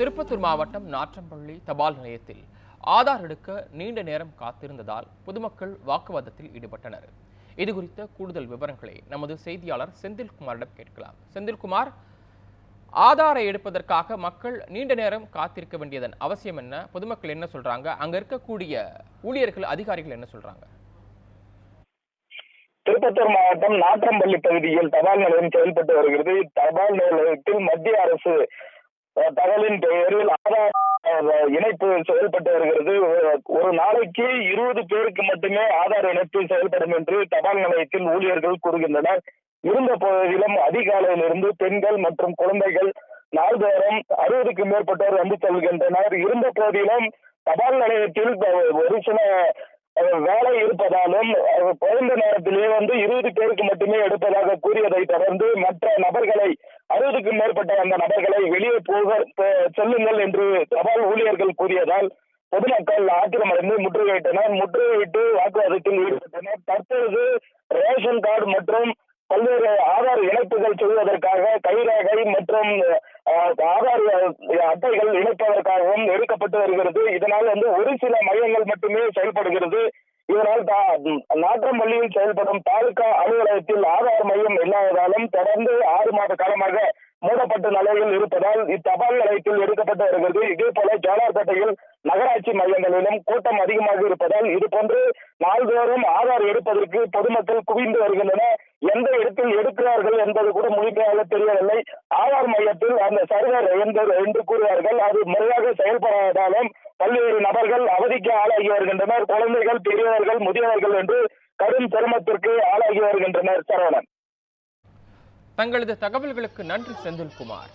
திருப்பத்தூர் மாவட்டம் நாற்றம்பள்ளி தபால் நிலையத்தில் ஆதார் எடுக்க நீண்ட நேரம் காத்திருந்ததால் பொதுமக்கள் வாக்குவாதத்தில் ஈடுபட்டனர். இது குறித்த கூடுதல் விவரங்களை நமது செய்தியாளர் செந்தில்குமாரிடம் கேட்கலாம். செந்தில்குமார் ஆதாரை எடுப்பதற்காக மக்கள் நீண்ட நேரம் காத்திருக்க வேண்டியதன் அவசியம் என்ன? பொதுமக்கள் என்ன சொல்றாங்க? அங்க இருக்கக்கூடிய ஊழியர்கள் அதிகாரிகள் என்ன சொல்றாங்க? திருப்பத்தூர் மாவட்டம் நாற்றம்பள்ளி பகுதியில் தபால் நிலையம் செயல்பட்டு வருகிறது. தபால் நிலையத்தில் மத்திய அரசு தகவலின் பெயரில் ஆதார் இணைப்பு செயல்பட்டு வருகிறது. ஒரு- நாளைக்கு இருபது பேருக்கு மட்டுமே ஆதார் இணைப்பு செயல்படும் என்று தபால் நிலையத்தில் ஊழியர்கள் கூறுகின்றனர். இருந்த போதிலும் அதிகாலையிலிருந்து பெண்கள் மற்றும் குழந்தைகள் நாள்தோறும் அறுபதுக்கு மேற்பட்டோர் வந்து செல்கின்றனர். இருந்த போதிலும் தபால் நிலையத்தில் ஒரு சில வேலை இருப்பதாலும் குறைந்த நேரத்திலேயே வந்து இருபது பேருக்கு மட்டுமே எடுப்பதாக கூறியதை தொடர்ந்து மற்ற நபர்களை அறுபதுக்கும் மேற்பட்ட அந்த நபர்களை வெளியே போக செல்லுங்கள் என்று தபால் ஊழியர்கள் கூறியதால் பொதுமக்கள் ஆத்திரமடைந்து முற்றுகையிட்டனர். முற்றுகையிட்டு வாக்குவாதத்தில் ஈடுபட்டனர். தற்பொழுது ரேஷன் கார்டு மற்றும் பல்வேறு ஆதார் இணைப்புகள் செய்வதற்காக கைரேகை மற்றும் ஆதார் அட்டைகள் இணைப்பதற்காகவும் எடுக்கப்பட்டு வருகிறது. இதனால் வந்து ஒரு சில மையங்கள் மட்டுமே செயல்படுகிறது. இதனால் நாற்றம்பள்ளியில் செயல்படும் தாலுகா அலுவலகத்தில் ஆதார் மையம் இல்லாததாலும் தொடர்ந்து ஆறு மாத காலமாக மூடப்பட்ட நிலையில் இருப்பதால் இத்தபால் நிலையத்தில் எடுக்கப்பட்டு வருகிறது. இதே போல ஜோலார்பேட்டையில் நகராட்சி மையங்களிலும் கூட்டம் அதிகமாக இருப்பதால் இதுபோன்று நாள்தோறும் ஆதார் எடுப்பதற்கு பொதுமக்கள் குவிந்து வருகின்றனர். எந்த இடத்தில் எடுக்கிறார்கள் என்பது கூட முழுமையாக தெரியவில்லை. ஆதார் மையத்தில் அந்த சர்வர் என்று என்று கூறுவார்கள். அது முறையாக செயல்படாததாலும் பல்வேறு நபர்கள் அவதிக்கு ஆளாகி வருகின்றனர். குழந்தைகள் பெரியவர்கள் முதியவர்கள் என்று கடும் சிரமத்திற்கு ஆளாகி வருகின்றனர் சரவணன். தங்களது தகவல்களுக்கு நன்றி செந்தில்குமார்.